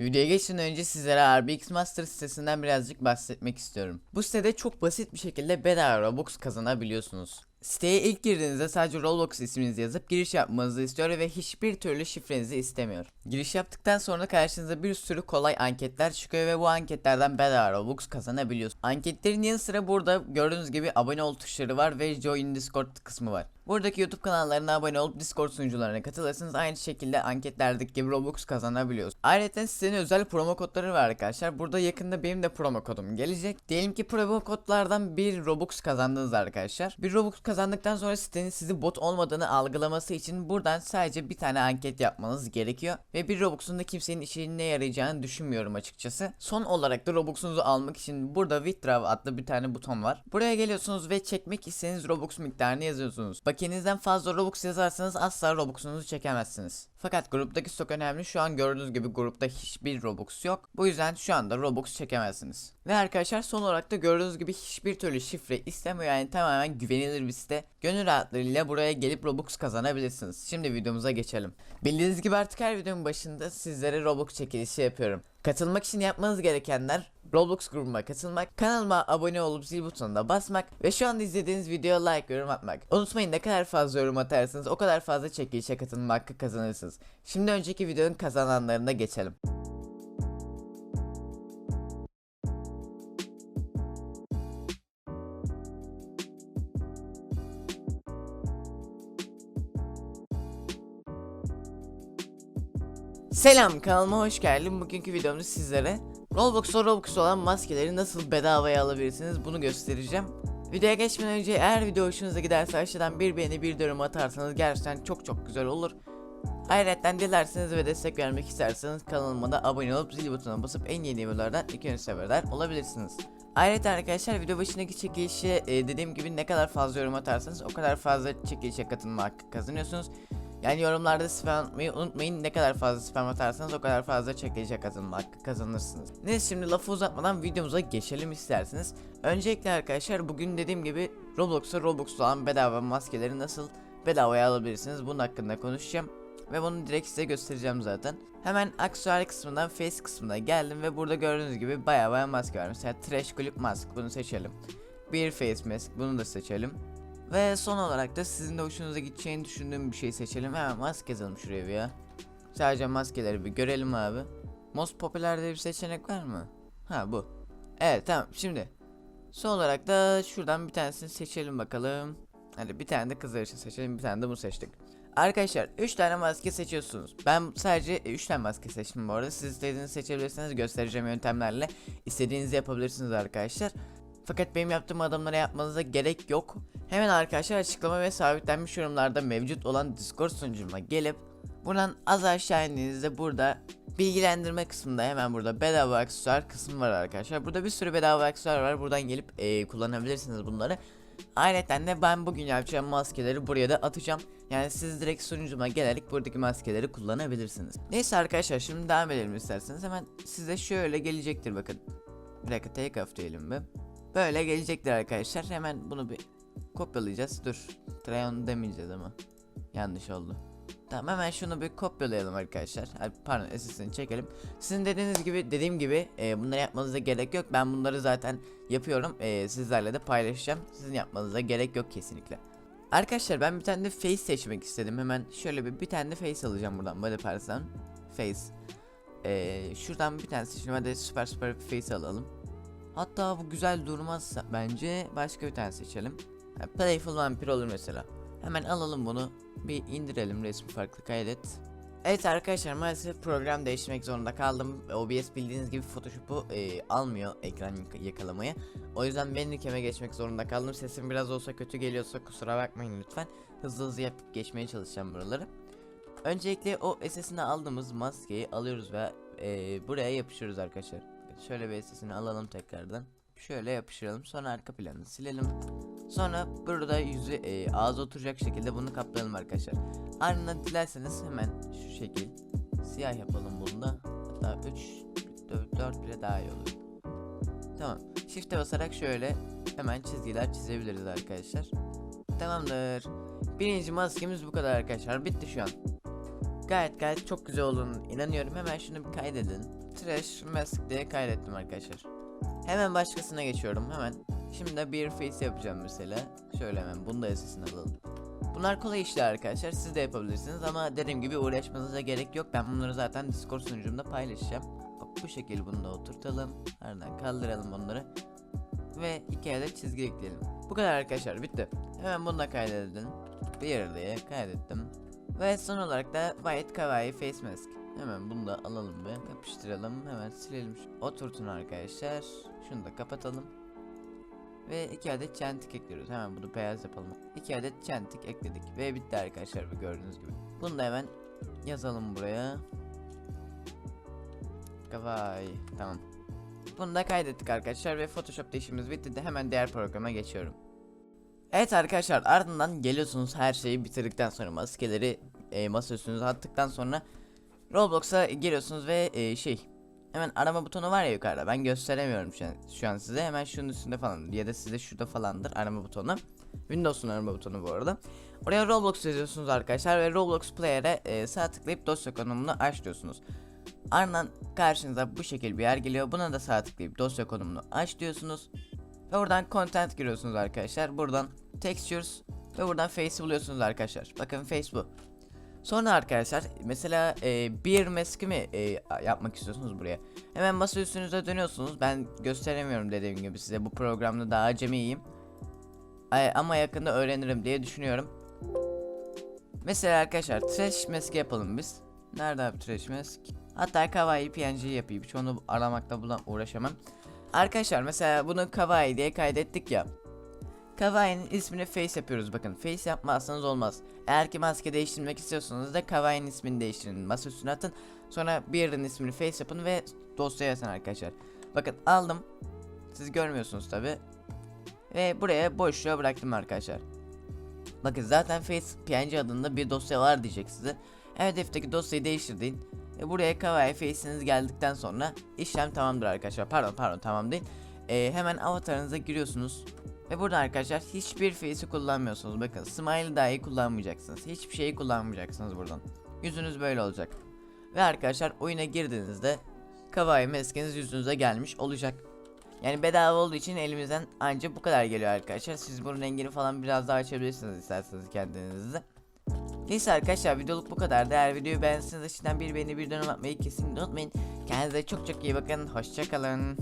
Videoya geçmeden önce sizlere RBX Master sitesinden birazcık bahsetmek istiyorum. Bu sitede çok basit bir şekilde bedava Robux kazanabiliyorsunuz. Siteye ilk girdiğinizde sadece Roblox isminizi yazıp giriş yapmanızı istiyor ve hiçbir türlü şifrenizi istemiyor. Giriş yaptıktan sonra karşınıza bir sürü kolay anketler çıkıyor ve bu anketlerden bedava Robux kazanabiliyorsunuz. Anketlerin yanı sıra burada gördüğünüz gibi abone ol tuşları var ve Join Discord kısmı var. Buradaki YouTube kanallarına abone olup Discord sunucularına katılırsanız aynı şekilde anketlerdeki gibi Robux kazanabiliyorsunuz. Ayrıca sitenin özel promo kodları var arkadaşlar. Burada yakında benim de promo kodum gelecek. Diyelim ki promo kodlardan bir Robux kazandınız arkadaşlar. Bir Robux kazandıktan sonra sitenin sizi bot olmadığını algılaması için buradan sadece bir tane anket yapmanız gerekiyor. Ve bir Robux'un da kimsenin işine yarayacağını düşünmüyorum açıkçası. Son olarak da Robux'unuzu almak için burada Withdraw adlı bir tane buton var. Buraya geliyorsunuz ve çekmek istediğiniz Robux miktarını yazıyorsunuz. Bakiyenizden fazla Robux yazarsanız asla Robux'unuzu çekemezsiniz. Fakat gruptaki stok önemli. Şu an gördüğünüz gibi grupta hiçbir Robux yok. Bu yüzden şu anda Robux çekemezsiniz. Ve arkadaşlar son olarak da gördüğünüz gibi hiçbir türlü şifre istemiyor. Yani tamamen güvenilir bir site. Gönül rahatlığıyla buraya gelip Robux kazanabilirsiniz. Şimdi videomuza geçelim. Bildiğiniz gibi artık her videonun başında sizlere Robux çekilişi yapıyorum. Katılmak için yapmanız gerekenler Roblox grubuma katılmak, kanalıma abone olup zil butonuna basmak ve şu anda izlediğiniz videoya like yorum atmak. Unutmayın ne kadar fazla yorum atarsanız o kadar fazla çekilişe katılma hakkı kazanırsınız. Şimdi önceki videonun kazananlarına geçelim. Selam kanalıma hoş geldin. Bugünkü videomda sizlere Roblox'ta Robux olan maskeleri nasıl bedavaya alabilirsiniz bunu göstereceğim. Videoya geçmeden önce eğer video hoşunuza giderse aşağıdan bir beğeni bir yorum atarsanız gerçekten çok çok güzel olur. Ayrıca dilerseniz ve destek vermek isterseniz kanalıma da abone olup zil butonuna basıp en yeni videolardan ilk önce haberdar olabilirsiniz. Ayrıca arkadaşlar video başındaki çekilişe e, dediğim gibi ne kadar fazla yorum atarsanız o kadar fazla çekilişe katılma hakkı kazanıyorsunuz. Yani yorumlarda spam atmayı unutmayın. Ne kadar fazla spam atarsanız o kadar fazla çekilişe hakkı kazanırsınız. Neyse şimdi lafı uzatmadan videomuza geçelim isterseniz. Öncelikle arkadaşlar bugün dediğim gibi Roblox'ta Roblox olan bedava maskeleri nasıl bedavaya alabilirsiniz bunun hakkında konuşacağım. Ve bunu direkt size göstereceğim zaten. Hemen aksesuar kısmından face kısmına geldim ve burada gördüğünüz gibi baya baya maske var. Mesela Trash Clip Mask bunu seçelim. Bir face mask bunu da seçelim. Ve son olarak da sizin de hoşunuza gideceğini düşündüğüm bir şey seçelim. Hemen maske yazalım şuraya bir ya. Sadece maskeleri bir görelim abi. Most popüler diye bir seçenek var mı? Ha bu. Evet tamam şimdi. Son olarak da şuradan bir tanesini seçelim bakalım. Hadi bir tane de kızlar için seçelim bir tane de bunu seçtik. Arkadaşlar 3 tane maske seçiyorsunuz. Ben sadece 3 tane maske seçtim bu arada. Siz istediğinizi seçebilirsiniz. Göstereceğim yöntemlerle istediğinizi yapabilirsiniz arkadaşlar. Fakat benim yaptığım adımları yapmanıza gerek yok. Hemen arkadaşlar açıklama ve sabitlenmiş yorumlarda mevcut olan Discord sunucuma gelip buradan az aşağı indiğinizde burada bilgilendirme kısmında hemen burada bedava aksesuar kısmı var arkadaşlar. Burada bir sürü bedava aksesuar var. Buradan gelip eee, kullanabilirsiniz bunları. Ayrıca de ben bugün yapacağım maskeleri buraya da atacağım. Yani siz direkt sunucuma gelerek buradaki maskeleri kullanabilirsiniz. Neyse arkadaşlar şimdi devam edelim isterseniz. Hemen size şöyle gelecektir bakın. Bir dakika take off diyelim bir. Böyle gelecektir arkadaşlar. Hemen bunu bir kopyalayacağız. Dur. Trayon demeyeceğiz ama. Yanlış oldu. Tamam hemen şunu bir kopyalayalım arkadaşlar. Pardon SS'ini çekelim. Sizin dediğiniz gibi dediğim gibi e, bunları yapmanıza gerek yok. Ben bunları zaten yapıyorum. E, sizlerle de paylaşacağım. Sizin yapmanıza gerek yok kesinlikle. Arkadaşlar ben bir tane de face seçmek istedim. Hemen şöyle bir bir tane de face alacağım buradan. Body person face. E, şuradan bir tane seçelim. Hadi süper süper bir face alalım. Hatta bu güzel durmazsa bence başka bir tane seçelim. Playful Vampir olur mesela. Hemen alalım bunu. Bir indirelim resmi farklı kaydet. Evet arkadaşlar maalesef program değiştirmek zorunda kaldım. OBS bildiğiniz gibi Photoshop'u e, almıyor ekran yaka- yakalamayı. O yüzden ben ülkeme geçmek zorunda kaldım. Sesim biraz olsa kötü geliyorsa kusura bakmayın lütfen. Hızlı hızlı yapıp geçmeye çalışacağım buraları. Öncelikle o SS'ini aldığımız maskeyi alıyoruz ve e, buraya yapıştırıyoruz arkadaşlar. Şöyle bir SS'ini alalım tekrardan. Şöyle yapıştıralım. Sonra arka planını silelim. Sonra burada yüzü e, ağza oturacak şekilde bunu kaplayalım arkadaşlar. Ardından dilerseniz hemen şu şekil siyah yapalım bunu. Hatta 3 4, 4 bile daha iyi olur. Tamam. Shift'e basarak şöyle hemen çizgiler çizebiliriz arkadaşlar. Tamamdır. Birinci maskemiz bu kadar arkadaşlar. Bitti şu an. gayet gayet çok güzel olduğunu inanıyorum. Hemen şunu bir kaydedin. Trash mask diye kaydettim arkadaşlar. Hemen başkasına geçiyorum hemen. Şimdi de bir face yapacağım mesela. Şöyle hemen bunu da esasını alalım. Bunlar kolay işler arkadaşlar. Siz de yapabilirsiniz ama dediğim gibi uğraşmanıza gerek yok. Ben bunları zaten Discord sunucumda paylaşacağım. Bak bu şekilde bunu da oturtalım. Ardından kaldıralım onları. Ve iki adet çizgi ekleyelim. Bu kadar arkadaşlar bitti. Hemen bunu da kaydedin. Bir diye kaydettim. Ve son olarak da White Kawaii Face Mask. Hemen bunu da alalım ve yapıştıralım. Hemen silelim. Oturtun arkadaşlar. Şunu da kapatalım. Ve iki adet çentik ekliyoruz. Hemen bunu beyaz yapalım. İki adet çentik ekledik. Ve bitti arkadaşlar bu gördüğünüz gibi. Bunu da hemen yazalım buraya. Kawaii. Tamam. Bunu da kaydettik arkadaşlar ve Photoshop'ta işimiz bitti de hemen diğer programa geçiyorum. Evet arkadaşlar ardından geliyorsunuz her şeyi bitirdikten sonra maskeleri e, masa üstünüze attıktan sonra Roblox'a giriyorsunuz ve e, şey hemen arama butonu var ya yukarıda ben gösteremiyorum şu an, şu an size hemen şunun üstünde falan ya da size şurada falandır arama butonu Windows'un arama butonu bu arada Oraya Roblox yazıyorsunuz arkadaşlar ve Roblox Player'e e, sağ tıklayıp dosya konumunu aç diyorsunuz. Ardından karşınıza bu şekil bir yer geliyor. Buna da sağ tıklayıp dosya konumunu aç diyorsunuz. Ve buradan content giriyorsunuz arkadaşlar. Buradan textures ve buradan face buluyorsunuz arkadaşlar. Bakın face bu. Sonra arkadaşlar mesela e, bir mask'i mi e, yapmak istiyorsunuz buraya? Hemen masa üstünüze dönüyorsunuz. Ben gösteremiyorum dediğim gibi size bu programda daha acemiyim. Ay, ama yakında öğrenirim diye düşünüyorum. Mesela arkadaşlar trash mask yapalım biz. Nerede abi trash mask? Hatta kawaii png yapayım. Çoğunu aramakta buna uğraşamam. Arkadaşlar mesela bunu kawaii diye kaydettik ya. Kawaii'nin ismini face yapıyoruz bakın. Face yapmazsanız olmaz. Eğer ki maske değiştirmek istiyorsanız da Kawaii'nin ismini değiştirin. Masa üstüne atın. Sonra bir yerin ismini face yapın ve dosyaya atın arkadaşlar. Bakın aldım. Siz görmüyorsunuz tabi. Ve buraya boşluğa bıraktım arkadaşlar. Bakın zaten Face PNG adında bir dosya var diyecek size. Hedefteki dosyayı değiştirdin. E buraya Kawaii Face'iniz geldikten sonra işlem tamamdır arkadaşlar. Pardon pardon tamam değil. E, hemen avatarınıza giriyorsunuz. Ve burada arkadaşlar hiçbir face'i kullanmıyorsunuz. Bakın smile dahi kullanmayacaksınız. Hiçbir şeyi kullanmayacaksınız buradan. Yüzünüz böyle olacak. Ve arkadaşlar oyuna girdiğinizde Kawaii maskeniz yüzünüze gelmiş olacak. Yani bedava olduğu için elimizden ancak bu kadar geliyor arkadaşlar. Siz bunun rengini falan biraz daha açabilirsiniz isterseniz kendinizde. Neyse arkadaşlar videoluk bu kadar. Eğer videoyu beğendiyseniz aşağıdan bir beğeni bir dönem atmayı kesinlikle unutmayın. Kendinize çok çok iyi bakın. Hoşçakalın.